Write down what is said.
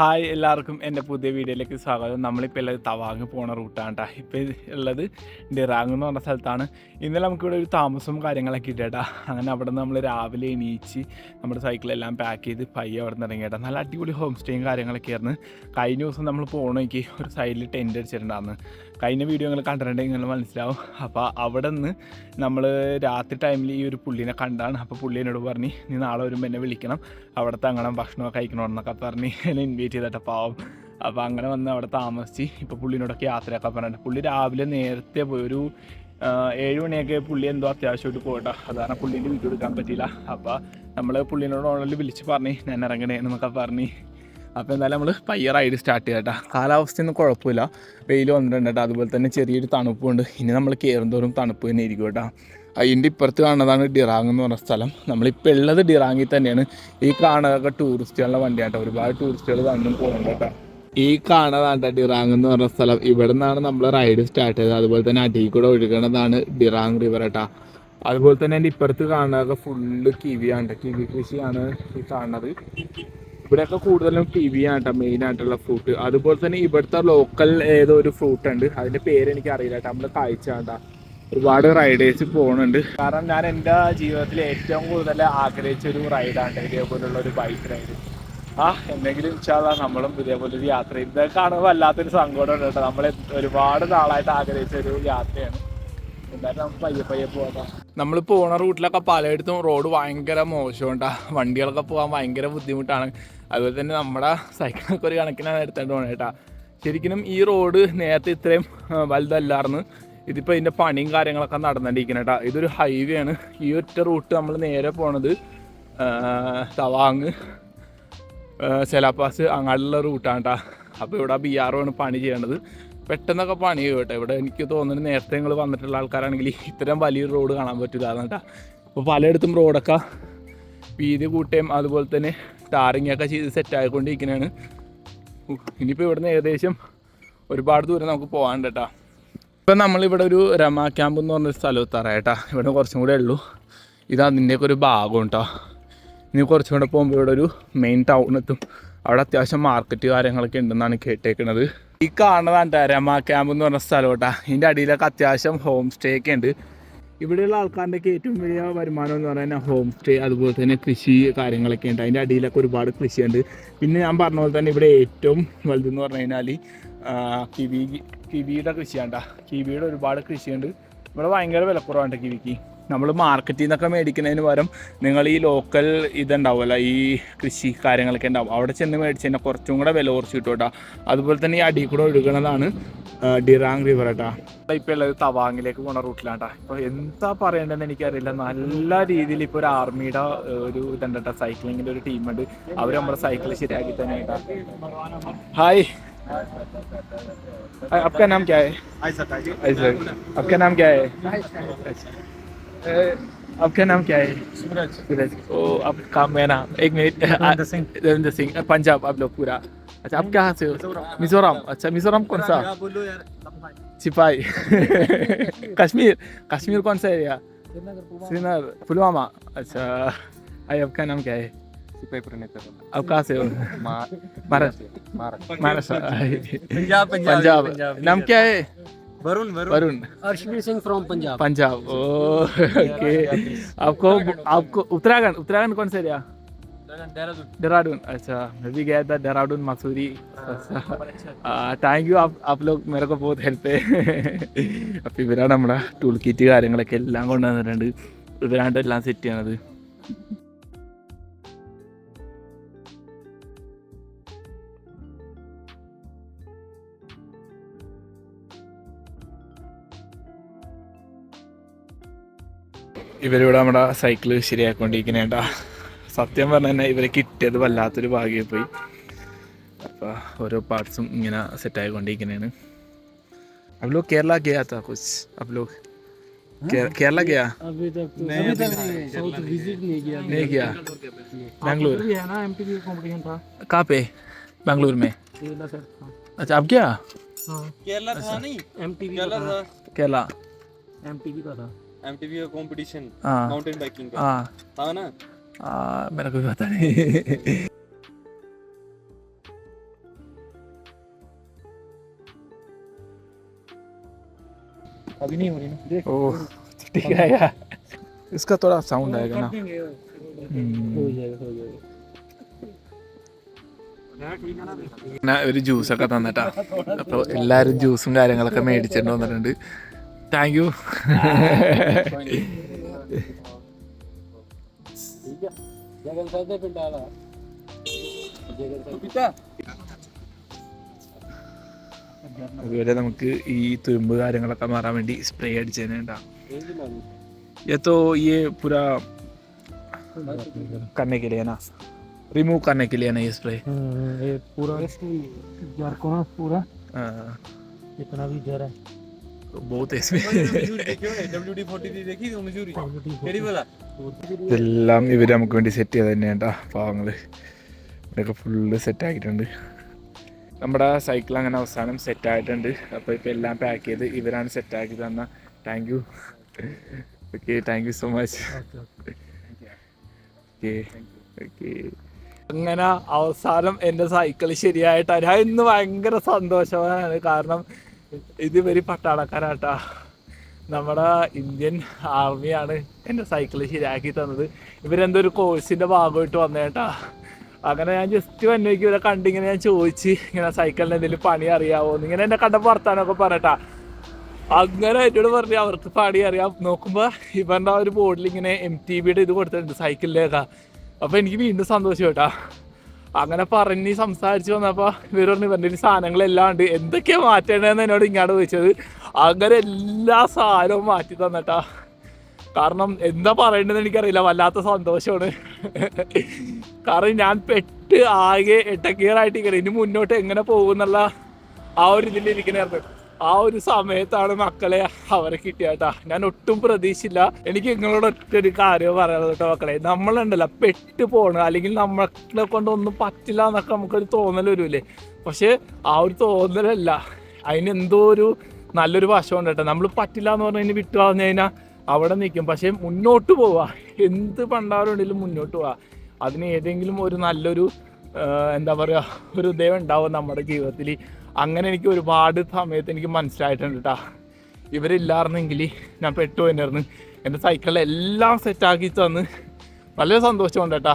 Hi എല്ലാവർക്കും എന്റെ പുതിയ വീഡിയോയിലേക്ക് സ്വാഗതം. നമ്മളിപ്പോൾ ഉള്ളത് തവാങ് പോണ റൂട്ടാണ് കേട്ടോ ഇപ്പോൾ ഉള്ളത് ഡിറാങ് എന്ന് പറഞ്ഞ സ്ഥലത്താണ്. ഇന്നലെ നമുക്കിവിടെ ഒരു താമസവും കാര്യങ്ങളൊക്കെ ഇട്ടേട്ടാ. അങ്ങനെ അവിടെ നമ്മൾ രാവിലെ എണീച്ച് നമ്മുടെ സൈക്കിളെല്ലാം പാക്ക് ചെയ്ത് പയ്യ അവിടെ നിന്ന് ഇറങ്ങി കേട്ടോ നല്ല അടിപൊളി ഹോം സ്റ്റേയും കാര്യങ്ങളൊക്കെ ആയിരുന്നു. കഴിഞ്ഞ ദിവസം നമ്മൾ പോകണമെങ്കിൽ ഒരു സൈഡിൽ ടെന്റ് അടിച്ചിട്ടുണ്ടായിരുന്നു. കഴിഞ്ഞ വീഡിയോ നിങ്ങൾ കണ്ടിട്ടുണ്ടെങ്കിൽ നിങ്ങൾ മനസ്സിലാവും. അപ്പോൾ അവിടെ നിന്ന് നമ്മൾ രാത്രി ടൈമിൽ ഈ ഒരു പുള്ളിനെ കണ്ടാണ് അപ്പോൾ പുള്ളി എന്നോട് പറഞ്ഞ് നീ നാളെ വരുമ്പോൾ എന്നെ വിളിക്കണം. അവിടെ തങ്ങണം ഭക്ഷണമൊക്കെ കഴിക്കണമെന്നൊക്കെ പറഞ്ഞ് എന്നെ ഇൻവൈറ്റ് ചെയ്തിട്ട് പാവം. അപ്പോൾ അങ്ങനെ വന്ന് അവിടെ താമസിച്ച് ഇപ്പോൾ പുള്ളിനോടൊക്കെ യാത്രയൊക്കെ പറഞ്ഞിട്ട് പുള്ളി രാവിലെ നേരത്തെ പോയി. ഒരു ഏഴുമണിയൊക്കെ ഏഴ് മണിയൊക്കെ പുള്ളി എന്തോ അത്യാവശ്യമായിട്ട് പോയിട്ടോ. അതാണ് പുള്ളീന്റെ വീട്ടിൽ എടുക്കാൻ പറ്റിയില്ല. അപ്പോൾ നമ്മൾ പുള്ളിനോട് ഓൺലൈനിൽ വിളിച്ച് പറഞ്ഞു ഞാൻ ഇറങ്ങണേ എന്നൊക്കെ പറഞ്ഞ്. അപ്പോൾ എന്തായാലും നമ്മൾ പയ്യ റൈഡ് സ്റ്റാർട്ട് ചെയ്യട്ടാ. കാലാവസ്ഥയൊന്നും കുഴപ്പമില്ല. വെയിൽ വന്നിട്ടുണ്ട് കേട്ടോ. അതുപോലെ തന്നെ ചെറിയൊരു തണുപ്പുണ്ട്. ഇനി നമ്മൾ കയറുന്തോറും തണുപ്പ് തന്നെ ഇരിക്കും കേട്ടോ. അതിന്റെ ഇപ്പുറത്ത് കാണുന്നതാണ് ഡിറാങ് എന്ന് പറഞ്ഞ സ്ഥലം. നമ്മളിപ്പോൾ ഉള്ളത് ഡിറാങ്ങിൽ തന്നെയാണ്. ഈ കാണുന്നതൊക്കെ ടൂറിസ്റ്റുകളുടെ വണ്ടിയാട്ടോ. ഒരുപാട് ടൂറിസ്റ്റുകൾ വന്നും പോകുന്നുണ്ട് ഈ കാണാതാണ്ട ഡിറാങ് എന്ന് പറഞ്ഞ സ്ഥലം. ഇവിടെ നിന്നാണ് നമ്മൾ റൈഡ് സ്റ്റാർട്ട് ചെയ്തത്. അതുപോലെ തന്നെ അടിയിൽ കൂടെ ഒഴുകണതാണ് ഡിറാങ് റിവർ കേട്ടോ. അതുപോലെ തന്നെ എന്റെ ഇപ്പുറത്ത് കാണുന്നതൊക്കെ ഫുള്ള് കിവിയാണ് കിവി കൃഷിയാണ് ഈ കാണുന്നത്. ഇവിടെയൊക്കെ കൂടുതലും കിവി ആണ് കേട്ടോ മെയിൻ ആയിട്ടുള്ള ഫ്രൂട്ട് അതുപോലെ തന്നെ ഇവിടുത്തെ ലോക്കൽ ഏതോ ഒരു ഫ്രൂട്ട് ഉണ്ട്. അതിന്റെ പേര് എനിക്ക് അറിയില്ല നമ്മൾ കാഴ്ച കേട്ടോ ഒരുപാട് റൈഡേഴ്സ് പോകുന്നുണ്ട് കാരണം ഞാൻ എന്റെ ജീവിതത്തിൽ ഏറ്റവും കൂടുതൽ ആഗ്രഹിച്ച ഒരു റൈഡാണ് ഇതേപോലുള്ള ഒരു ബൈക്ക് റൈഡ് ആ എന്തെങ്കിലും ഇച്ഛാ നമ്മളും ഇതേപോലെ ഒരു യാത്ര ഇതൊക്കെ കാണുമ്പോൾ വല്ലാത്തൊരു സങ്കടം ഉണ്ട് കേട്ടോ. നമ്മൾ ഒരുപാട് നാളായിട്ട് ആഗ്രഹിച്ച ഒരു യാത്രയാണ്. എന്തായാലും നമുക്ക് പയ്യെ പയ്യെ പോകാം നമ്മൾ പോണ റൂട്ടിലൊക്കെ പലയിടത്തും റോഡ് ഭയങ്കര മോശമുണ്ടാ വണ്ടികളൊക്കെ പോകാൻ ഭയങ്കര ബുദ്ധിമുട്ടാണ്. അതുപോലെ തന്നെ നമ്മുടെ സൈക്കിളൊക്കെ ഒരു കണക്കിനാണ് എടുത്തേണ്ടി പോകണം കേട്ടാ ശരിക്കും ഈ റോഡ് നേരത്തെ ഇത്രയും വലുതല്ലായിരുന്നു ഇതിപ്പോൾ ഇതിന്റെ പണിയും കാര്യങ്ങളൊക്കെ നടന്നുകൊണ്ടിരിക്കണം കേട്ടോ ഇതൊരു ഹൈവേ ആണ്. ഈ ഒറ്റ റൂട്ട് നമ്മൾ നേരെ പോണത് തവാങ് സെലാപ്പാസ് അങ്ങാടുള്ള റൂട്ടാണ് കേട്ടോ അപ്പോൾ ഇവിടെ ബി ആർ ആണ് പണി ചെയ്യേണ്ടത് പെട്ടെന്നൊക്കെ പണി കേട്ടോ. ഇവിടെ എനിക്ക് തോന്നുന്നത് നേരത്തെ നിങ്ങൾ വന്നിട്ടുള്ള ആൾക്കാരാണെങ്കിൽ ഇത്തരം വലിയൊരു റോഡ് കാണാൻ പറ്റില്ല അതാണ് കേട്ടോ അപ്പോൾ പലയിടത്തും റോഡൊക്കെ വീതി കൂട്ടുകയും അതുപോലെ തന്നെ ടാറിങ്ങൊക്കെ ചെയ്ത് സെറ്റ് ആയിക്കൊണ്ടിരിക്കുന്നതാണ് ഇനിയിപ്പോൾ ഇവിടുന്ന് ഏകദേശം ഒരുപാട് ദൂരം നമുക്ക് പോകാനുണ്ട് കേട്ടോ. ഇപ്പം നമ്മളിവിടെ ഒരു രമ ക്യാമ്പ് എന്ന് പറഞ്ഞൊരു സ്ഥലം എത്താറായിട്ടാ ഇവിടെ കുറച്ചും കൂടെ ഉള്ളൂ. ഇത് അതിന്റെയൊക്കെ ഒരു ഭാഗം കേട്ടോ. ഇനി കുറച്ചും കൂടെ പോകുമ്പോൾ ഇവിടെ ഒരു മെയിൻ ടൗൺ എത്തും. അവിടെ അത്യാവശ്യം മാർക്കറ്റ് കാര്യങ്ങളൊക്കെ ഉണ്ടെന്നാണ് കേട്ടേക്കുന്നത് ഈ കാണുന്നതാണ് രമ ക്യാമ്പ് എന്ന് പറഞ്ഞ സ്ഥലം കേട്ടാ. ഇതിന്റെ അടിയിലൊക്കെ അത്യാവശ്യം ഹോം സ്റ്റേ ഒക്കെ ഉണ്ട്. ഇവിടെയുള്ള ആൾക്കാരുടെയൊക്കെ ഏറ്റവും വലിയ വരുമാനം എന്ന് പറഞ്ഞാൽ ഹോം സ്റ്റേ അതുപോലെ തന്നെ കൃഷി കാര്യങ്ങളൊക്കെ ഉണ്ട്. അതിന്റെ അടിയിലൊക്കെ ഒരുപാട് കൃഷിയുണ്ട്. പിന്നെ ഞാൻ പറഞ്ഞ പോലെ തന്നെ ഇവിടെ ഏറ്റവും വലുതെന്ന് പറഞ്ഞു കഴിഞ്ഞാൽ കിവി കിവിയുടെ കൃഷിയാണ്ട കിവിയുടെ ഒരുപാട് കൃഷിയുണ്ട്. ഇവിടെ ഭയങ്കര വിലക്കുറവാണ് കിവിക്ക്. നമ്മൾ മാർക്കറ്റിൽ നിന്നൊക്കെ മേടിക്കുന്നതിന് പകരം നിങ്ങൾ ഈ ലോക്കൽ ഇതുണ്ടാവുമല്ലോ ഈ കൃഷി കാര്യങ്ങളൊക്കെ ഉണ്ടാവും അവിടെ ചെന്ന് മേടിച്ച് കഴിഞ്ഞാൽ കുറച്ചും കൂടെ വില കുറച്ച് കിട്ടും കേട്ടോ അതുപോലെ തന്നെ ഈ അടിയിൽ കൂടെ ഒഴുകണതാണ് ആ, ഡിറാങ് റിവർ കേട്ടോ ഇപ്പോൾ ഉള്ളത് തവാങ്ങിലേക്ക് പോണ റൂട്ടിലാട്ടാ ഇപ്പോൾ എന്താ പറയേണ്ടതെന്ന് എനിക്കറിയില്ല നല്ല രീതിയിൽ ഇപ്പോൾ ഒരു ആർമിയുടെ ഒരു ഇതുണ്ട് കേട്ടോ സൈക്ലിങ്ങിൻ്റെ ഒരു ടീമുണ്ട് അവർ നമ്മുടെ സൈക്കിൾ ശരിയാക്കി തന്നെ കേട്ടോ ഹായ് आपका नाम क्या है ऐसा ताजी ऐसा आपका नाम क्या है अ, आपका नाम क्या है? सूरज सूरज ओ आप काम है ना? एक मिनट। रविंद्र सिंह। रविंद्र सिंह पंजाब आप लोग पूरा। अच्छा आप कहाँ से हो? मिजोरम। अच्छा मिजोरम कौन सा? सिपाही। कश्मीर। कश्मीर कौन सा एरिया? श्रीनगर पुलवामा। अच्छा। आई आपका नाम क्या है? सिपाही प्रणीत आप कहाँ से हो? महाराष्ट्र। महाराष्ट्र। महाराष्ट्र। पंजाब। पंजाब। नाम क्या है? वरुण वरुण वरुण अर्शवीर सिंह फ्रॉम पंजाब पंजाब ओके आपको आपको उत्तराखंड उत्तराखंड कौन सा एरिया देहरादून देहरादून अच्छा मैं भी गया था Dehradun Mussoorie thank you app log മേരൊക്കെ ബഹുത് help അപ്പോൾ ഇവരാണ് നമ്മുടെ ടൂൾ കിറ്റ് കാര്യങ്ങളൊക്കെ എല്ലാം കൊണ്ടുവന്നിട്ടുണ്ട് ഇവരാണ്ട് എല്ലാം സെറ്റ് ചെയ്യണത് ഇവരിവിടെ നമ്മുടെ സൈക്കിള് ശരിയാക്കൊണ്ടിരിക്കണേട്ടാ സത്യം പറഞ്ഞാൽ തന്നെ ഇവരെ കിട്ടിയത് വല്ലാത്തൊരു ഭാഗ്യമായി പോയി അപ്പോൾ ഓരോ പാർട്സും ഇങ്ങനെ സെറ്റ് ആയിക്കൊണ്ടിരിക്കുന്നതാണ് अब लोग केरला गया था कुछ अब लोग के- केरला गया अभी तक तो अभी तक नहीं साउथ विजिट नहीं किया नहीं गया बैंगलोर भी है ना एमपी का कंपटीशन था कहाँ पे बेंगलुरु में केरला सर अच्छा अब गया हाँ केरला था नहीं एमटीवी केरला का था था केरला एमटीवी का था एमटीवी का कंपटीशन माउंटेन बाइकिंग का था ना आ, मेरा कोई पता नहीं अभी नहीं हो रही ना देख ओह ठीक है यार इसका थोड़ा साउंड आएगा ना हो जाएगा हो जाएगा ഒരു ജ്യൂസൊക്കെ തന്നിട്ടാ അപ്പോൾ എല്ലാവരും ജ്യൂസും കാര്യങ്ങളൊക്കെ മേടിച്ചിട്ട് വന്നിട്ടുണ്ട് താങ്ക് യു ठीक है जगन साहब पिंड आला जगन साहब അതുപോലെ നമുക്ക് ഈ തുരുമ്പ് കാര്യങ്ങളൊക്കെ മാറാൻ വേണ്ടി സ്പ്രേ അടിച്ചതിനുണ്ടാ ये तो ये पूरा करने के लिए ना रिमूव करने के लिए ना ये स्प्रे ये पूरा जर को ना पूरा इतना भी जर है बहुत है इसमें डब्ल्यू फोर्टी देखी तो मजूरी केड़ी वाला ഇതെല്ലാം ഇവർ നമുക്ക് വേണ്ടി സെറ്റ് ചെയ്ത് തന്നെയാണ്ടാ പാവങ്ങൾ ഇതൊക്കെ ഫുള്ള് സെറ്റ് ആക്കിയിട്ടുണ്ട് നമ്മുടെ സൈക്കിൾ അങ്ങനെ അവസാനം സെറ്റ് ആയിട്ടുണ്ട് അപ്പോൾ ഇപ്പോൾ എല്ലാം പാക്ക് ചെയ്ത് ഇവരാണ് സെറ്റ് ആക്കി തന്ന thank you okay thank you so much okay okay അങ്ങനെ അവസാനം എൻ്റെ സൈക്കിൾ ശരിയായിട്ടാ ഞാൻ ഇന്ന് ഭയങ്കര സന്തോഷമാണ് കാരണം ഇത് ഇവർ പട്ടാളക്കാരാട്ടാ. നമ്മുടെ ഇന്ത്യൻ ആർമിയാണ് എന്റെ സൈക്കിൾ ശരിയാക്കി തന്നത്. ഇവരെന്തോ ഒരു കോഴ്സിന്റെ ഭാഗമായിട്ട് വന്നേട്ടാ. അങ്ങനെ ഞാൻ ജസ്റ്റ് വന്നേക്ക് ഇവരെ കണ്ടിങ്ങനെ ഞാൻ ചോദിച്ച് ഇങ്ങനെ സൈക്കിളിന് എന്തെങ്കിലും പണി അറിയാവോ ഇങ്ങനെ എന്നെ കണ്ടപ്പോൾ വർത്താനമൊക്കെ പറയട്ടാ അങ്ങനെ എന്നോട് പറഞ്ഞു അവർക്ക് പണി അറിയാം. നോക്കുമ്പോൾ ഇവരുടെ ആ ഒരു ബോർഡിൽ ഇങ്ങനെ എം ടി ബിയുടെ ഇത് കൊടുത്തിട്ടുണ്ട് സൈക്കിളിലേക്കാ അപ്പോൾ എനിക്ക് വീണ്ടും സന്തോഷം കേട്ടാ അങ്ങനെ പറഞ്ഞ് സംസാരിച്ച് വന്നപ്പോൾ ഇവർ പറഞ്ഞു ഇവരുടെ സാധനങ്ങളെല്ലാം ഉണ്ട്. എന്തൊക്കെയാ മാറ്റേണ്ടതെന്ന് എന്നോട് ഇങ്ങോട്ട് ചോദിച്ചത്. അങ്ങനെ എല്ലാ സാധനവും മാറ്റി തന്നിട്ടാ. കാരണം എന്താ പറയേണ്ടതെന്ന് എനിക്കറിയില്ല. വല്ലാത്ത സന്തോഷമാണ്. കാരണം ഞാൻ പെട്ട് ആകെ എട്ടക്കീറായിട്ട് ഇങ്ങനെ ഇനി മുന്നോട്ട് എങ്ങനെ പോകുന്നുള്ള ആ ഒരു ഇതിൽ ഇരിക്കണായിരുന്നു ആ ഒരു സമയത്താണ് മക്കളെ അവരെ കിട്ടിയാട്ടാ ഞാൻ ഒട്ടും പ്രതീക്ഷില്ല എനിക്ക് നിങ്ങളോട് ഒറ്റ ഒരു കാര്യം പറയാനുള്ളത് കേട്ടോ മക്കളെ. നമ്മളുണ്ടല്ലോ പെട്ട് പോണ്. അല്ലെങ്കിൽ നമ്മളെ കൊണ്ട് ഒന്നും പറ്റില്ല എന്നൊക്കെ നമുക്കൊരു തോന്നൽ വരൂലേ. പക്ഷെ ആ ഒരു തോന്നലല്ല. അതിന് എന്തോ ഒരു നല്ലൊരു വശമുണ്ട് കേട്ടോ. നമ്മൾ പറ്റില്ല എന്ന് പറഞ്ഞു കഴിഞ്ഞാൽ വിട്ടു പറഞ്ഞു കഴിഞ്ഞാൽ അവിടെ നിൽക്കും പക്ഷെ മുന്നോട്ട് പോവാ. എന്ത് പണ്ടാവരുണ്ടെങ്കിലും മുന്നോട്ട് പോവാ. അതിന് ഏതെങ്കിലും ഒരു നല്ലൊരു എന്താ പറയുക ഒരു ദൈവം ഉണ്ടാവും നമ്മുടെ ജീവിതത്തിൽ. അങ്ങനെ എനിക്ക് ഒരുപാട് സമയത്ത് എനിക്ക് മനസ്സിലായിട്ടുണ്ട് കേട്ടോ ഇവരില്ലായിരുന്നെങ്കിൽ ഞാൻ പെട്ടു പോയിരുന്നു എന്റെ സൈക്കിളിൽ എല്ലാം സെറ്റാക്കി തന്ന്. വളരെ സന്തോഷമുണ്ട് കേട്ടോ